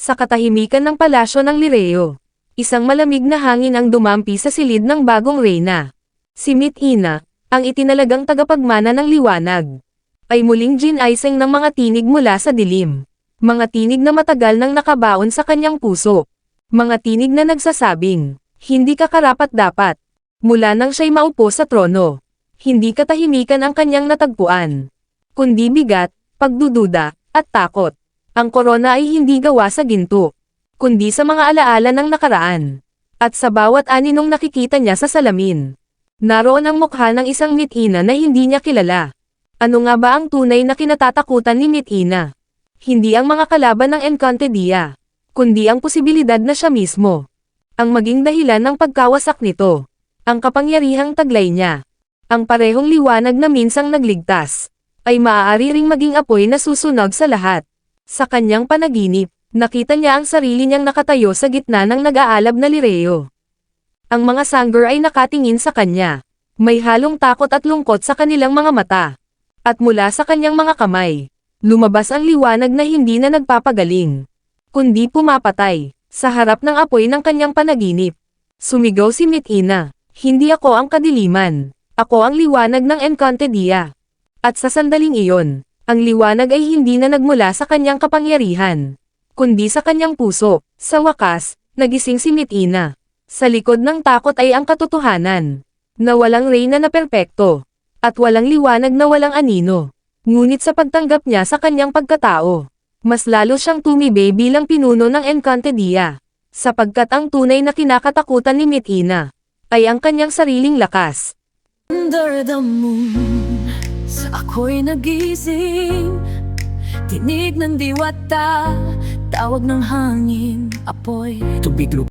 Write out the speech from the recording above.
Sa katahimikan ng palasyo ng Lireo, isang malamig na hangin ang dumampi sa silid ng bagong reyna. Si Mitina, ang itinalagang tagapagmana ng liwanag, ay muling ginaising ng mga tinig mula sa dilim. Mga tinig na matagal nang nakabaon sa kanyang puso. Mga tinig na nagsasabing, hindi ka karapat dapat. Mula nang siya'y maupo sa trono, hindi katahimikan ang kanyang natagpuan. Kundi bigat, pagdududa, at takot. Ang korona ay hindi gawa sa ginto, kundi sa mga alaala ng nakaraan. At sa bawat aninong nakikita niya sa salamin. Naroon ang mukha ng isang mitina na hindi niya kilala. Ano nga ba ang tunay na kinatatakutan ni mitina? Hindi ang mga kalaban ng Encantadia, kundi ang posibilidad na siya mismo. Ang maging dahilan ng pagkawasak nito. Ang kapangyarihang taglay niya. Ang parehong liwanag na minsang nagligtas. Ay maaari ring maging apoy na susunog sa lahat. Sa kanyang panaginip, nakita niya ang sarili niyang nakatayo sa gitna ng nag-aalab na lireo. Ang mga sangger ay nakatingin sa kanya. May halong takot at lungkot sa kanilang mga mata. At mula sa kanyang mga kamay, lumabas ang liwanag na hindi na nagpapagaling. Kundi pumapatay, sa harap ng apoy ng kanyang panaginip. Sumigaw si Mitina, hindi ako ang kadiliman. Ako ang liwanag ng Encantadia. At sa sandaling iyon, ang liwanag ay hindi na nagmula sa kanyang kapangyarihan, kundi sa kanyang puso. Sa wakas, nagising si Mitina. Sa likod ng takot ay ang katotohanan, na walang reyna na perpekto, at walang liwanag na walang anino. Ngunit sa pagtanggap niya sa kanyang pagkatao, mas lalo siyang tumibay bilang pinuno ng Encantadia. Sapagkat ang tunay na kinakatakutan ni Mitina, ay ang kanyang sariling lakas. Under the moon, sa ako'y nagising Tinig ng diwata, tawag ng hangin, apoy. Tubig lupa